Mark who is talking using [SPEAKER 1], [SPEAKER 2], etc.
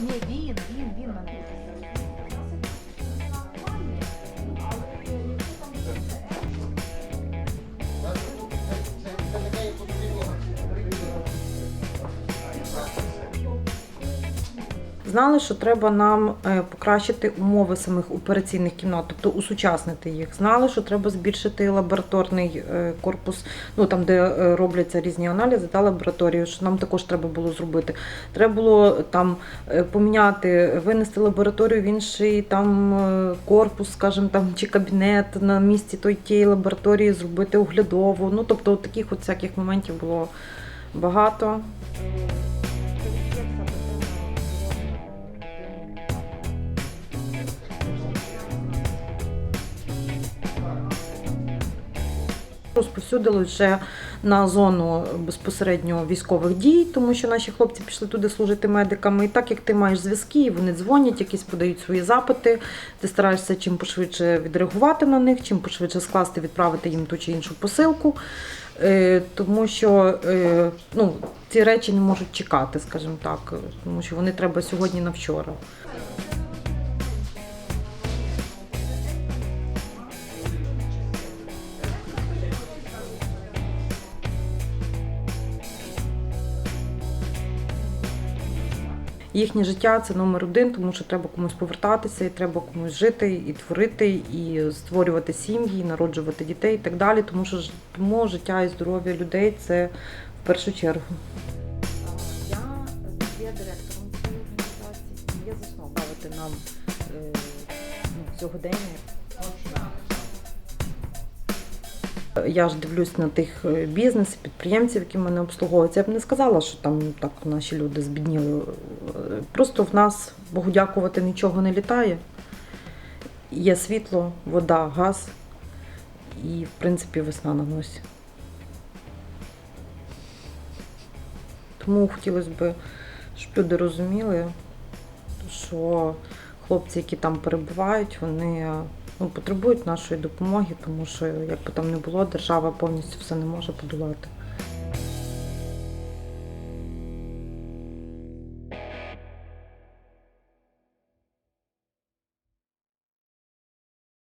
[SPEAKER 1] Ні, він, він, він мене.
[SPEAKER 2] Знали, що треба нам е, покращити умови самих операційних кімнат, тобто усучаснити їх. Знали, що треба збільшити лабораторний е, корпус, ну там, де е, робляться різні аналізи та лабораторії, що нам також треба було зробити. Треба було там поміняти, винести лабораторію в інший там корпус, скажімо, там чи кабінет на місці той тієї лабораторії, зробити оглядову. Ну тобто, от таких от всяких моментів було багато. Розповсюдили вже на зону безпосередньо військових дій, тому що наші хлопці пішли туди служити медиками. І так як ти маєш зв'язки, вони дзвонять, якісь подають свої запити, ти стараєшся чим пошвидше відреагувати на них, чим пошвидше скласти, відправити їм ту чи іншу посилку. Е, Тому що е, ну, ці речі не можуть чекати, скажімо так, тому що вони треба сьогодні на вчора. Їхнє життя це номер один, тому що треба комусь повертатися, і треба комусь жити, і творити, і створювати сім'ї, і народжувати дітей і так далі. Тому що тому життя і здоров'я людей це в першу чергу. Я є директором цієї організації, є засновою ставити нам е, ну, сьогодення. Я ж дивлюсь на тих е, бізнес, підприємців, які мене обслуговують. Я б не сказала, що там так наші люди збідніли. Е, Просто в нас, Богу дякувати, нічого не літає. Є світло, вода, газ і, в принципі, весна на носі. Тому хотілося б, щоб люди розуміли, що хлопці, які там перебувають, вони ну, потребують нашої допомоги, тому що як би там не було, держава повністю все не може подолати.